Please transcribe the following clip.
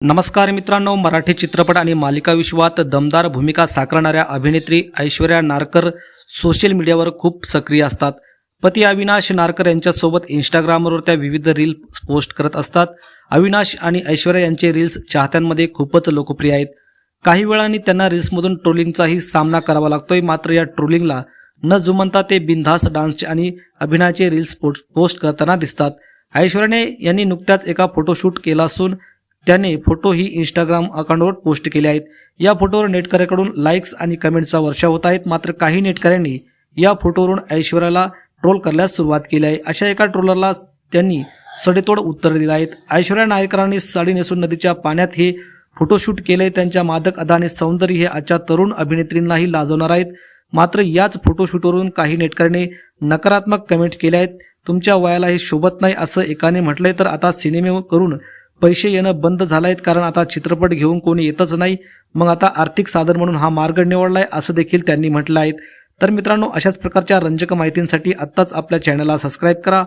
नमस्कार मित्रांनो मराठी चित्रपट आणि मालिका विश्वात दमदार भूमिका साकारणाऱ्या अभिनेत्री ऐश्वर्या नारकर सोशल मीडियावर खूप सक्रिय असतात. पती अविनाश नारकर यांच्यासोबत इंस्टाग्रामवर त्या विविध रील पोस्ट करत असतात. अविनाश आणि ऐश्वर्या यांचे रील्स चाहत्यांमध्ये खूपच लोकप्रिय आहेत. काही वेळाने त्यांना रील्समधून ट्रोलिंगचाही सामना करावा लागतोय. मात्र या ट्रोलिंगला न जुमनता ते बिनधास डान्सचे आणि अभिनयाचे रील्स पोस्ट करताना दिसतात. ऐश्वर्याने यांनी नुकत्याच एका फोटोशूट केला असून त्याने फोटो ही इंस्टाग्राम अकाउंटवर पोस्ट केले आहेत. या फोटोवर नेटकऱ्याकडून लाईक्स आणि कमेंटचा वर्षा होत आहेत. मात्र काही नेटकऱ्यांनी या फोटोवरून ऐश्वर्याला ट्रोल करण्यास सुरुवात केली आहे. अशा एका ट्रोलरला त्यांनी सडेतोड उत्तर दिलं आहेत ऐश्वर्या नायकरांनी साडी नेसून नदीच्या पाण्यात हे फोटोशूट केले त्यांच्या मादक अदा आणि सौंदर्य हे आजच्या तरुण अभिनेत्रींनाही लाजवणार आहेत. मात्र याच फोटोशूटवरून काही नेटकऱ्यांनी नकारात्मक कमेंट केल्या आहेत. तुमच्या वयाला हे शोभत नाही असं एकाने म्हटलंय. तर आता सिनेमे करून पैसे येणं बंद झालं आहेत कारण आता चित्रपट घेऊन कोणी येतच नाही. मग आता आर्थिक साधन म्हणून हा मार्ग निवडला आहे असं देखील त्यांनी म्हटलं आहे. तर मित्रांनो अशाच प्रकारच्या रंजक माहितींसाठी आत्ताच आपल्या चॅनलला सबस्क्राईब करा.